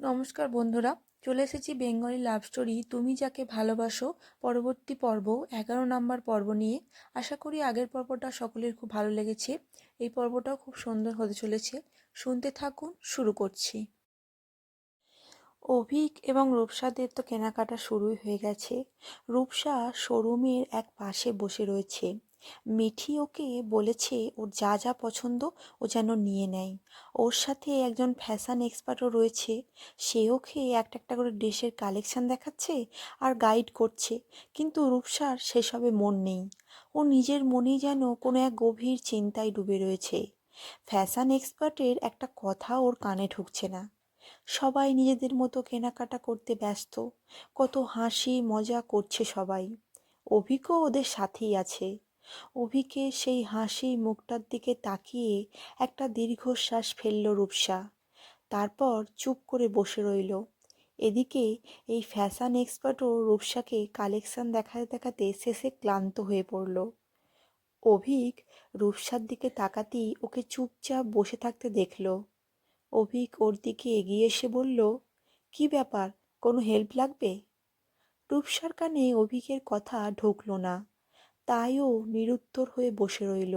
নমস্কার বন্ধুরা, চলে এসেছি বেঙ্গলি লাভ স্টোরি, তুমি যাকে ভালোবাসো, পরবর্তী পর্ব, এগারো নাম্বার পর্ব নিয়ে। আশা করি আগের পর্বটা সকলের খুব ভালো লেগেছে। এই পর্বটাও খুব সুন্দর হতে চলেছে। শুনতে থাকুন, শুরু করছি। অভিক এবং রূপসাদের তো কেনাকাটা শুরুই হয়ে গেছে। রূপসা শোরুমের এক পাশে বসে রয়েছে। মিঠি ওকে বলেছে, ওর যা যা পছন্দ, ও যেন নিয়ে নেয়। ওর সাথে একজন ফ্যাশন এক্সপার্টও রয়েছে। সে ওকে একটা একটা করে ড্রেসের কালেকশন দেখাচ্ছে আর গাইড করছে। কিন্তু রূপসার সেসবে মন নেই। ও নিজের মনেই যেন কোনো এক গভীর চিন্তায় ডুবে রয়েছে। ফ্যাশন এক্সপার্টের একটা কথা ওর কানে ঢুকছে না। সবাই নিজেদের মতো কেনাকাটা করতে ব্যস্ত। কত হাসি, মজা করছে সবাই। অভিজ্ঞ ওদের সাথেই আছে। অভিকে সেই হাসি মুখটার দিকে তাকিয়ে একটা দীর্ঘশ্বাস ফেলল রূপসা। তারপর চুপ করে বসে রইল। এদিকে এই ফ্যাশন এক্সপার্টও রূপসাকে কালেকশন দেখাতে দেখাতে শেষে ক্লান্ত হয়ে পড়ল। অভিক রূপসার দিকে তাকাতেই ওকে চুপচাপ বসে থাকতে দেখল। অভিক ওর দিকে এগিয়ে এসে বলল, কি ব্যাপার? কোনো হেল্প লাগবে? রূপসার কানে অভিকের কথা ঢুকলো না। তাইও নিরুত্তর হয়ে বসে রইল।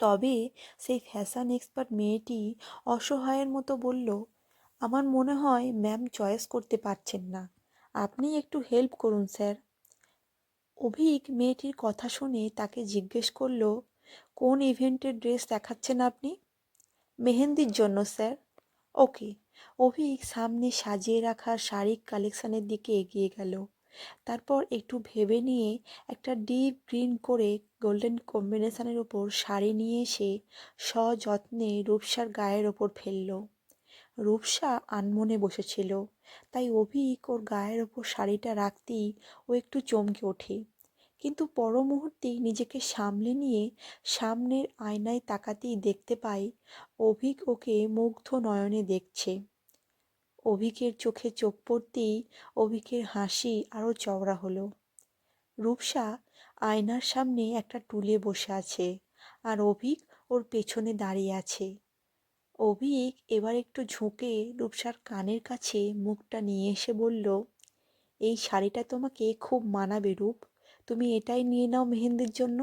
তবে সেই ফ্যাশন এক্সপার্ট মেয়েটি অসহায়ের মতো বলল, আমার মনে হয় ম্যাম চয়েস করতে পারছেন না। আপনি একটু হেল্প করুন, স্যার। অভিক মেয়েটির কথা শুনে তাকে জিজ্ঞেস করল, কোন ইভেন্টের ড্রেস দেখাচ্ছেন আপনি? মেহেন্দির জন্য, স্যার। ওকে। অভিক সামনে সাজিয়ে রাখা শাড়ির কালেকশানের দিকে এগিয়ে গেল। তারপর একটু ভেবে নিয়ে একটা ডিপ গ্রিন করে গোল্ডেন কম্বিনেশনের ওপর শাড়ি নিয়ে এসে সযত্নে রূপসার গায়ের ওপর ফেলল। রূপসা আনমনে বসেছিল। তাই অভিক ওর গায়ের ওপর শাড়িটা রাখতেই ও একটু চমকে ওঠে। কিন্তু পর মুহূর্তেই নিজেকে সামলে নিয়ে সামনের আয়নায় তাকাতেই দেখতে পাই অভিক ওকে মুগ্ধ নয়নে দেখছে। অভিকের চোখে চোখ পড়তেই অভিকের হাসি আরও চওড়া হলো। রূপসা আয়নার সামনে একটা টুলে বসে আছে আর অভিক ওর পেছনে দাঁড়িয়ে আছে। অভিক এবার একটু ঝুঁকে রূপসার কানের কাছে মুখটা নিয়ে এসে বলল, এই শাড়িটা তোমাকে খুব মানাবে রূপ। তুমি এটাই নিয়ে নাও মেহেন্দির জন্য?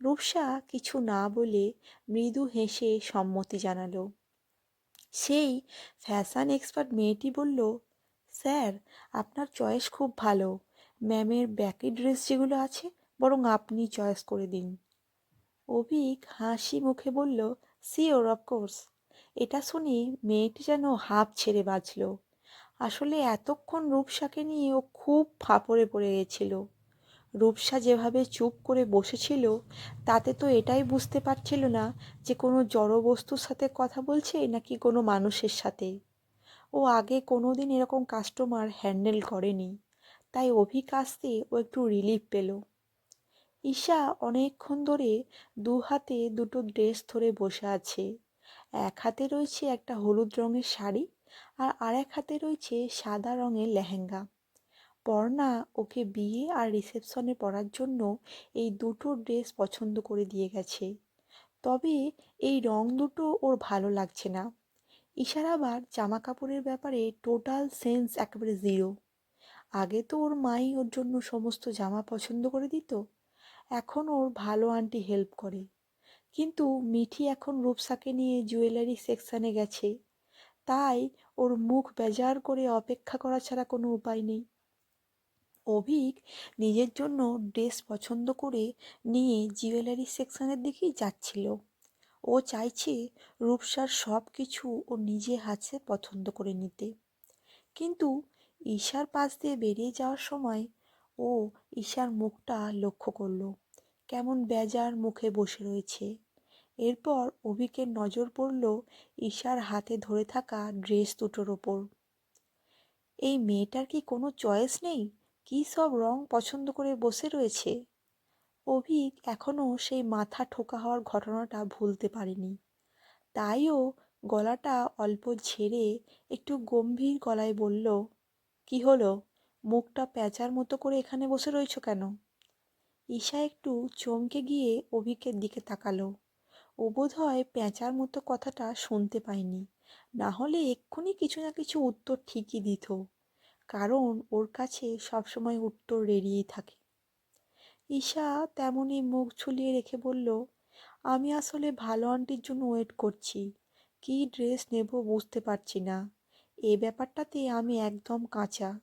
রূপসা কিছু না বলে মৃদু হেসে সম্মতি জানালো। সেই ফ্যাশন এক্সপার্ট মেয়েটি বলল, স্যার, আপনার চয়েস খুব ভালো। ম্যামের ব্যাকি ড্রেস যেগুলো আছে, বরং আপনি চয়েস করে দিন। অভিক হাসি মুখে বলল সিওর অফকোর্স এটা শুনে মেয়েটি যেন হাঁপ ছেড়ে বাঁচল। আসলে এতক্ষণ রূপসাকে নিয়ে ও খুব ফাঁপড়ে পড়ে গেছিল। রূপসা যেভাবে চুপ করে বসেছিল, তাতে তো এটাই বুঝতে পারছিল না যে কোনো জড় বস্তুর সাথে কথা বলছে নাকি কোনো মানুষের সাথে। ও আগে কোনো দিন এরকম কাস্টমার হ্যান্ডেল করেনি, তাই অভিক আসতে ও একটু রিলিফ পেল। ঈশা অনেকক্ষণ ধরে দু হাতে দুটো ড্রেস ধরে বসে আছে, এক হাতে রয়েছে একটা হলুদ রঙের শাড়ি আর আরেক হাতে রয়েছে সাদা রঙের লেহেঙ্গা। পর্ণা ওকে বিয়ে আর রিসেপশনে পরার জন্য এই দুটো ড্রেস পছন্দ করে দিয়ে গেছে। তবে এই রং দুটো ওর ভালো লাগছে না। ঈশার আবার জামা কাপড়ের ব্যাপারে টোটাল সেন্স একেবারে জিরো আগে তো ওর মাই ওর জন্য সমস্ত জামা পছন্দ করে দিত, এখন ওর ভালো আন্টি হেল্প করে। কিন্তু মিঠি এখন রূপসাকে নিয়ে জুয়েলারি সেকশানে গেছে। তাই ওর মুখ বেজার করে অপেক্ষা করা ছাড়া কোনো উপায় নেই। অভিক নিজের জন্য ড্রেস পছন্দ করে নিয়ে জুয়েলারি সেকশনের দিকেই যাচ্ছিল। ও চাইছে রূপসার সব কিছু ও নিজে হাতে পছন্দ করে নিতে। কিন্তু ঈশার পাশ দিয়ে বেরিয়ে যাওয়ার সময় ও ঈশার মুখটা লক্ষ্য করল, কেমন বেজার মুখে বসে রয়েছে। এরপর অভিকের নজর পড়ল ঈশার হাতে ধরে থাকা ড্রেস দুটোর ওপর। এই মেয়েটার কি কোনো চয়েস নেই? কী সব রং পছন্দ করে বসে রয়েছে? অভিক এখনও সেই মাথা ঠোকা হওয়ার ঘটনাটা ভুলতে পারেনি। তাইও গলাটা অল্প ঝেড়ে একটু গম্ভীর গলায় বলল, কি হলো? মুখটা প্যাঁচার মতো করে এখানে বসে রয়েছ কেন? ঈশা একটু চমকে গিয়ে অভিকের দিকে তাকালো। ও বোধ হয় প্যাঁচার মতো কথাটা শুনতে পায়নি। না হলে এক্ষুনি কিছু না কিছু উত্তর ঠিকই দিত। কারণ ওর কাছে সবসময় উত্তর রেডিই থাকে। ঈশা তেমনই মুখ ঝুলিয়ে রেখে বলল, আমি আসলে ভালো আন্টির জন্য ওয়েট করছি। কী ড্রেস নেব বুঝতে পারছি না। এ ব্যাপারটাতে আমি একদম কাঁচা।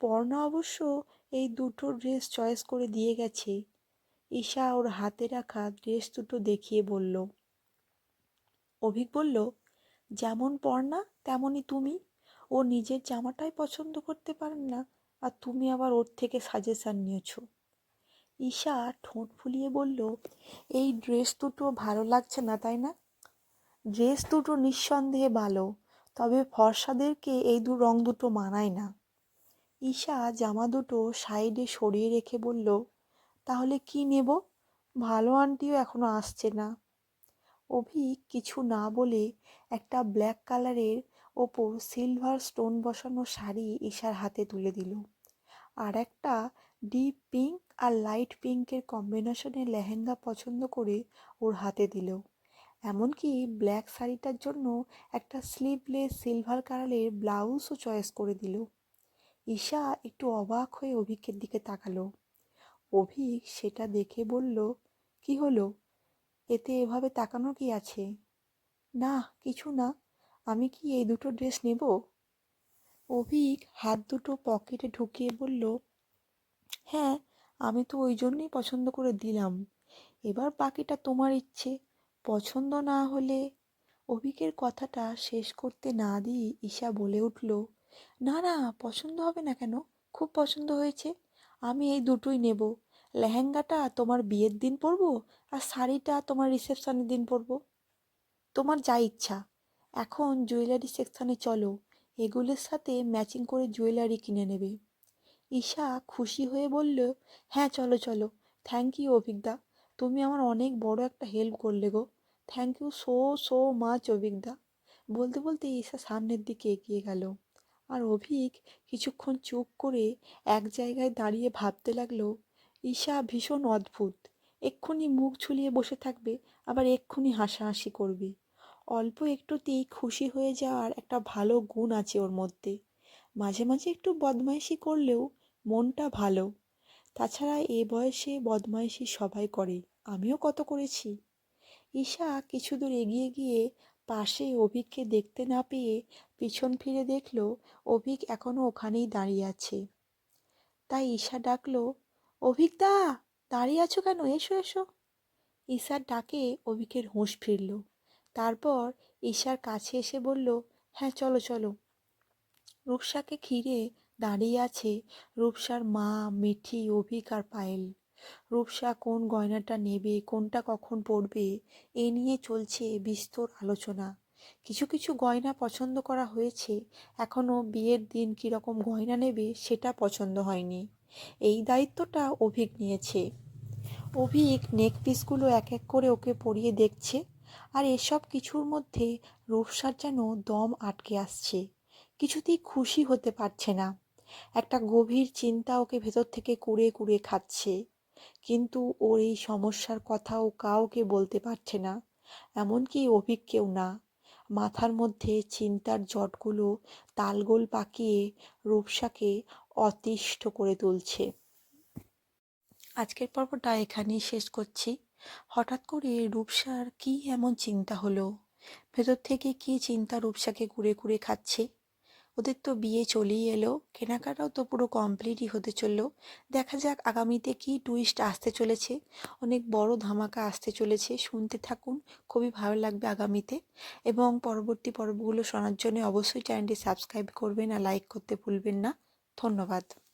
পর্ণা অবশ্য এই দুটো ড্রেস চয়েস করে দিয়ে গেছে। ঈশা ওর হাতে রাখা ড্রেস দুটো দেখিয়ে বলল। অভিক বলল, যেমন পর্ণা, তেমনই তুমি। ও নিজের জামাটাই পছন্দ করতে পারেন না, আর তুমি আবার ওর থেকে সাজেশান নিয়েছো। ঈশা ঠোঁট ফুলিয়ে বলল, এই ড্রেস দুটো ভালো লাগছে না, তাই না? ড্রেস দুটো নিঃসন্দেহে ভালো, তবে ফর্সাদেরকে এই দু রং দুটো মানায় না। ঈশা জামা দুটো সাইডে সরিয়ে রেখে বলল, তাহলে কি নেব? ভালো আন্টিও এখনও আসছে না। অভি কিছু না বলে একটা ব্ল্যাক কালারের ওপর সিলভার স্টোন বসানো শাড়ি ঈশার হাতে তুলে দিল। আর একটা ডিপ পিঙ্ক আর লাইট পিঙ্কের কম্বিনেশনে লেহেঙ্গা পছন্দ করে ওর হাতে দিল। এমনকি ব্ল্যাক শাড়িটার জন্য একটা স্লিভলেস সিলভার কালারের ব্লাউজও চয়েস করে দিল। ঈশা একটু অবাক হয়ে অভিকের দিকে তাকালো। অভিক সেটা দেখে বলল, কি হলো? এতে এভাবে তাকানো কি আছে? না, কিছু না। আমি কি এই দুটো ড্রেস নেব? অভিক হাত দুটো পকেটে ঢুকিয়ে বলল হ্যাঁ আমি তো ওই জন্যই পছন্দ করে দিলাম। এবার বাকিটা তোমার ইচ্ছে। পছন্দ না হলে অভিকের কথাটা শেষ করতে না দিয়ে ঈশা বলে উঠল, না না, পছন্দ হবে না কেন? খুব পছন্দ হয়েছে। আমি এই দুটোই নেব। লেহেঙ্গাটা তোমার বিয়ের দিন পরবো আর শাড়িটা তোমার রিসেপশনের দিন পরবো। তোমার যা ইচ্ছা। এখন জুয়েলারি সেকশানে চলো, এগুলোর সাথে ম্যাচিং করে জুয়েলারি কিনে নেবে। ঈশা খুশি হয়ে বলল হ্যাঁ চলো চলো। Thank you Abhigya. তুমি আমার অনেক বড় একটা হেল্প করলে গো। Thank you so so much Abhigya. বলতে বলতে ঈশা সামনের দিকে এগিয়ে গেল। আর অভিক কিছুক্ষণ চুপ করে এক জায়গায় দাঁড়িয়ে ভাবতে লাগল, ঈশা ভীষণ অদ্ভুত। এক্ষুনি মুখ ঝুলিয়ে বসে থাকবে, আবার এক্ষুনি হাসাহাসি করবে। অল্প একটুতেই খুশি হয়ে যাওয়ার একটা ভালো গুণ আছে ওর মধ্যে। মাঝে মাঝে একটু বদমাইশি করলেও মনটা ভালো। তাছাড়া এ বয়সে বদমাইশি সবাই করে। আমিও কত করেছি। ঈশা কিছু দূর এগিয়ে গিয়ে পাশে অভিককে দেখতে না পেয়ে পিছন ফিরে দেখল অভিক এখনও ওখানেই দাঁড়িয়ে আছে। তাই ঈশা ডাকলো অভিকদা দাঁড়িয়ে আছো কেন? এসো এসো। ঈশার ডাকে অভিকের হুঁশ ফিরল। তারপর ঈশার কাছে এসে বলল হ্যাঁ চলো চলো। রূপসাকে ঘিরে দাঁড়িয়ে আছে রূপসার মা, মিঠি, অভিক আর পায়েল। রূপসা কোন গয়নাটা নেবে, কোনটা কখন পরবে, এ নিয়ে চলছে বিস্তর আলোচনা। কিছু কিছু গয়না পছন্দ করা হয়েছে এখনও বিয়ের দিন কীরকম গয়না নেবে সেটা পছন্দ হয়নি। এই দায়িত্বটা অভিক নিয়েছে। অভিক নেক পিসগুলো এক এক করে ওকে পরিয়ে দেখছে। আর এসব কিছুর মধ্যে রূপসার যেন দম আটকে আসছে। কিছুতেই খুশি হতে পারছে না। একটা গভীর চিন্তা ওকে ভেতর থেকে কুড়ে কুড়ে খাচ্ছে। কিন্তু ওর এই সমস্যার কথা ও কাউকে বলতে পারছে না। এমনকি অভিজ্ঞকেও না। মাথার মধ্যে চিন্তার জটগুলো তালগোল পাকিয়ে রূপসাকে অতিষ্ঠ করে তুলছে। আজকের পর্বটা এখানেই শেষ করছি। হঠাৎ করে রূপসার কি এমন চিন্তা হলো? ভেতর থেকে কি চিন্তা রূপসাকে ঘুরে ঘুরে খাচ্ছে? ওদের তো বিয়ে চলেই এলো, কেনাকাটাও তো পুরো কমপ্লিটই হতে চলল। দেখা যাক আগামীতে কি টুইস্ট আসতে চলেছে। অনেক বড় ধামাকা আসতে চলেছে, শুনতে থাকুন, খুবই ভালো লাগবে আগামীতে। এবং পরবর্তী পর্বগুলো শোনার জন্য অবশ্যই চ্যানেলটি সাবস্ক্রাইব করবেন আর লাইক করতে ভুলবেন না। ধন্যবাদ।